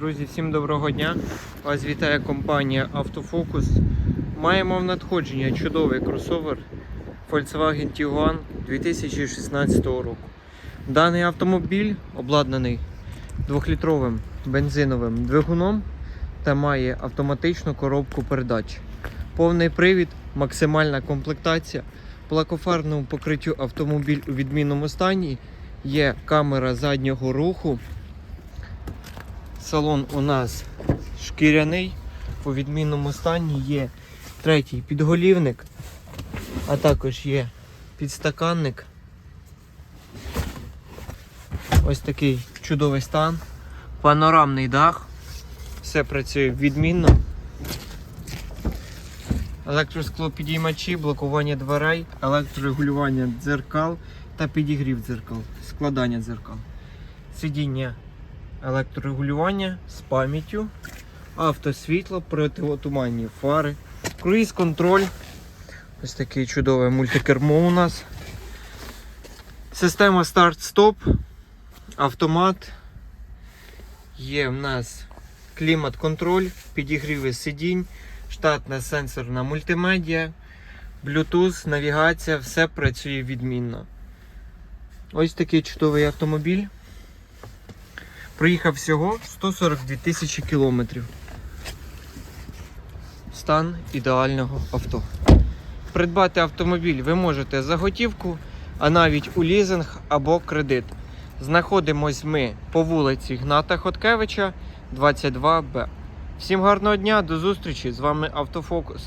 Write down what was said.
Друзі, всім доброго дня! Вас вітає компанія Автофокус. Маємо в надходження чудовий кросовер Volkswagen Tiguan 2016 року. Даний автомобіль обладнаний 2-літровим бензиновим двигуном та має автоматичну коробку передач. Повний привід, максимальна комплектація. По лакофарному покриттю автомобіль у відмінному стані. Є камера заднього руху. Салон у нас шкіряний, у відмінному стані є третій підголівник, а також є підстаканник. Ось такий чудовий стан. Панорамний дах. Все працює відмінно. Електросклопідіймачі, блокування дверей, електрорегулювання дзеркал та підігрів дзеркал, складання дзеркал. Сидіння електрорегулювання з пам'яттю, автосвітло, противотуманні фари, круїз контроль. Ось таке чудове мультикермо у нас. Система старт-стоп, автомат. Є в нас клімат-контроль, підігріви сидінь, штатна сенсорна мультимедіа, Bluetooth, навігація, все працює відмінно. Ось такий чудовий автомобіль. Проїхав всього 142 тисячі кілометрів. Стан ідеального авто. Придбати автомобіль ви можете за готівку, а навіть у лізинг або кредит. Знаходимось ми по вулиці Гната Хоткевича, 22Б. Всім гарного дня, до зустрічі! З вами Автофокус.